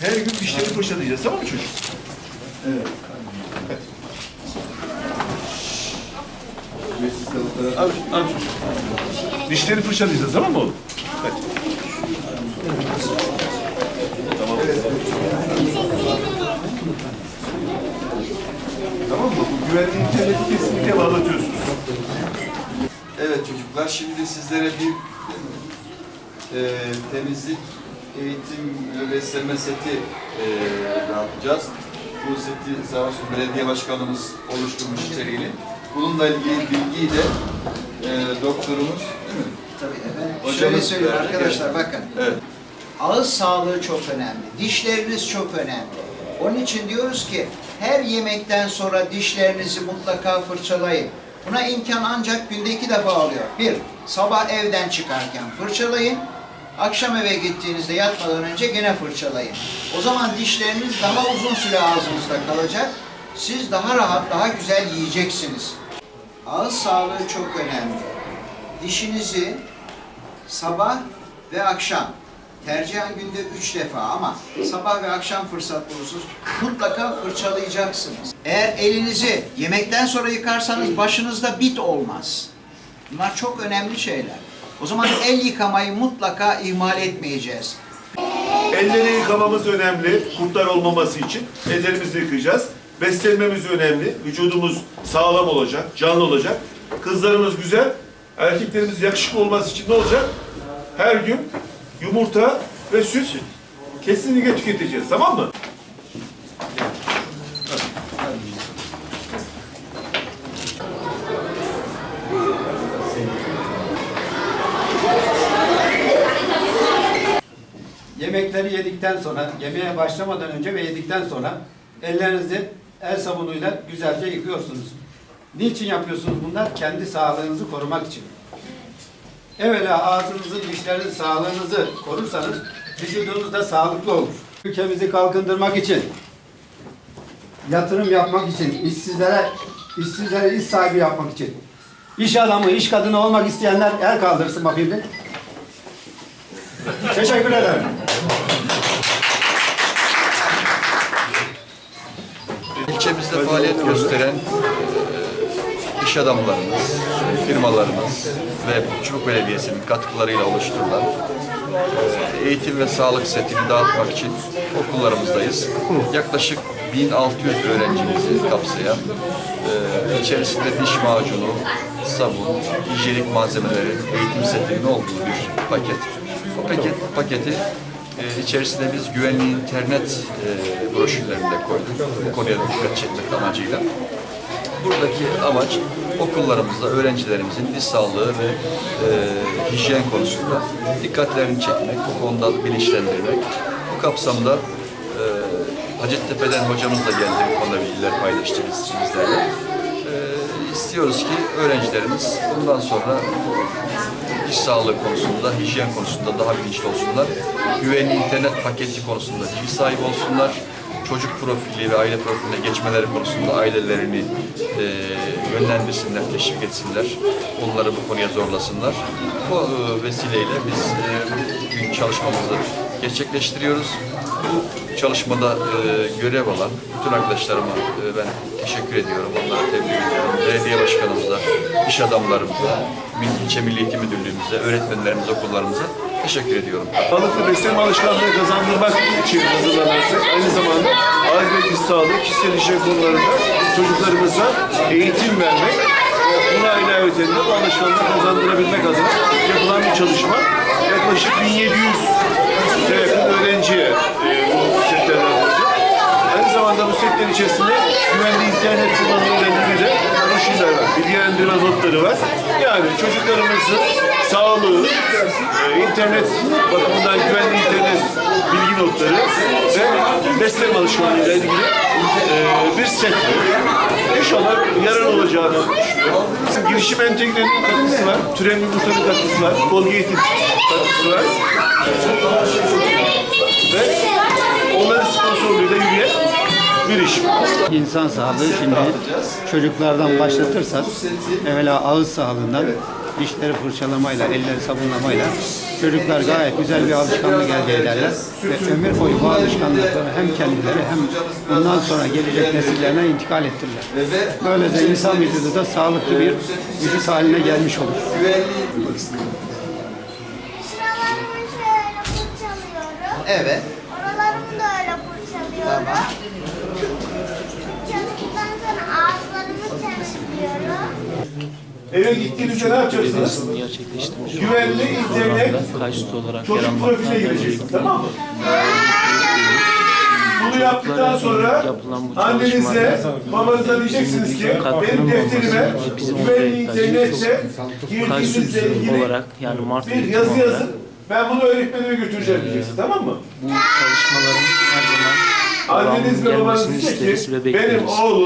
Her gün dişleri fırçalayacağız tamam mı çocuk? Evet. Hadi. Abi, abi. Dişleri fırçalayacağız tamam mı oğlum? Hadi. Güvenli interneti kesinlikle bağlatıyorsunuz. Evet çocuklar, şimdi sizlere bir e, temizlik, eğitim ve beslenme seti e, dağıtacağız. Bu seti sağ olsun belediye başkanımız oluşturmuş içeriğini. Bununla ilgili bilgiyi de e, doktorumuz, değil mi? Tabii efendim. Hocamız Şöyle söyleyeyim arkadaşlar bakın. Evet. Ağız sağlığı çok önemli. Dişleriniz çok önemli. Onun için diyoruz ki her yemekten sonra dişlerinizi mutlaka fırçalayın. Buna imkan ancak günde iki defa oluyor. Bir, sabah evden çıkarken fırçalayın. Akşam eve gittiğinizde yatmadan önce gene fırçalayın. O zaman dişleriniz daha uzun süre ağzınızda kalacak. Siz daha rahat, daha güzel yiyeceksiniz. Ağız sağlığı çok önemli. Dişinizi sabah ve akşam tercihen günde üç defa ama sabah ve akşam fırsat bulursunuz. Mutlaka fırçalayacaksınız. Eğer elinizi yemekten sonra yıkarsanız başınızda bit olmaz. Bunlar çok önemli şeyler. O zaman el yıkamayı mutlaka ihmal etmeyeceğiz. Elleri yıkamamız önemli. Kurtlar olmaması için. Ellerimizi yıkayacağız. Beslenmemiz önemli. Vücudumuz sağlam olacak, canlı olacak. Kızlarımız güzel, erkeklerimiz yakışıklı olması için ne olacak? Her gün yumurta ve süt kesinlikle tüketeceğiz. Tamam mı? Yemekleri yedikten sonra, yemeğe başlamadan önce ve yedikten sonra ellerinizi el sabunuyla güzelce yıkıyorsunuz. Niçin yapıyorsunuz bunlar? Kendi sağlığınızı korumak için. Evvela ağzınızın, dişlerinizin sağlığınızı korursanız vücudunuz da sağlıklı olur. Ülkemizi kalkındırmak için, yatırım yapmak için, işsizlere, işsizlere iş sahibi yapmak için, iş adamı, iş kadını olmak isteyenler el kaldırsın bakayım bir. Teşekkür ederim. İlçemizde faaliyet gösteren e, iş adamlarımız, firmalarımız ve Çubuk Belediyesi'nin katkılarıyla oluşturulan e, eğitim ve sağlık setini dağıtmak için okullarımızdayız. Yaklaşık 1600 öğrencimizi kapsayan e, içerisinde diş macunu, sabun, hijyenik malzemelerin eğitim setinin olduğu bir paket. O paket paketi e, içerisinde biz güvenli internet e, broşürlerinde koyduk. Bu konuya dikkat çekmek amacıyla. Buradaki amaç okullarımızda öğrencilerimizin diş sağlığı ve e, hijyen konusunda dikkatlerini çekmek, bu konuda bilinçlendirmek. Bu kapsamda e, Hacettepe'den hocamız da geldi, bu konuda bilgiler paylaştı biz, bizlerle. E, istiyoruz ki öğrencilerimiz bundan sonra diş sağlığı konusunda, hijyen konusunda daha bilinçli olsunlar. Güvenli internet paketi konusunda bilgi sahibi olsunlar. Çocuk profili ve aile profiline geçmeleri konusunda ailelerini e, yönlendirsinler, teşvik etsinler. Onları bu konuya zorlasınlar. Bu e, vesileyle biz e, bugün çalışmamızı gerçekleştiriyoruz. Bu çalışmada e, görev alan bütün arkadaşlarıma e, ben teşekkür ediyorum. Onlara tebrik ediyorum. Belediye başkanımıza, iş adamlarımıza, İlçe Milli Eğitim Müdürlüğümüze, öğretmenlerimize, okullarımıza teşekkür ediyorum. Sağlıklı beslenme alışkanlığı kazandırmak için hazırlanırsak aynı zamanda ve diş sağlığı, kişisel hijyen konularında çocuklarımıza eğitim vermek ve buna ilaveten de bu alışkanlığı kazandırabilmek adına yapılan bir çalışma. Yaklaşık 1700 yakın öğrenciye e. Zamanda bu setler içerisinde güvenli internet ilgili de broşürler var, bilgilendirme notları var. Yani çocuklarımızın sağlığı, e, internet bakımından güvenli internet bilgi notları ve beslenme alışkanlığıyla ilgili e, bir set. İnşallah yarar olacağını düşünüyorum. Girişim entegrenin katkısı var, türem yumurtanın katkısı var, Colgate'in katkısı var. Ve onların sponsorluğuyla yürüyen bir iş. İnsan sağlığı şimdi çocuklardan başlatırsak evvela ağız sağlığından dişleri fırçalamayla, elleri sabunlamayla çocuklar gayet güzel bir alışkanlık elde ederler ve ömür boyu bu alışkanlıkları hem kendileri hem bundan sonra gelecek nesillerine intikal ettirirler. Böylece insan vücudu da sağlıklı bir vücut haline gelmiş olur. Şuralarımı şöyle fırçalıyorum. Evet. Oralarımı da öyle fırçalıyorum. Tamam. Eve gittiğinizde ne yapacaksınız? Güvenli internet çocuk profiline gireceksiniz tamam mı? Bunu yaptıktan sonra annenize, babanıza diyeceksiniz ki benim defterime güvenli kalsiyum girdiğinizle ilgili bir yazı yazın. Ben bunu öğretmenime götüreceğim diyeceksiniz tamam mı? bu çalışmaların her zaman Anneniz ve devamının babanız diyecek ki benim oğlum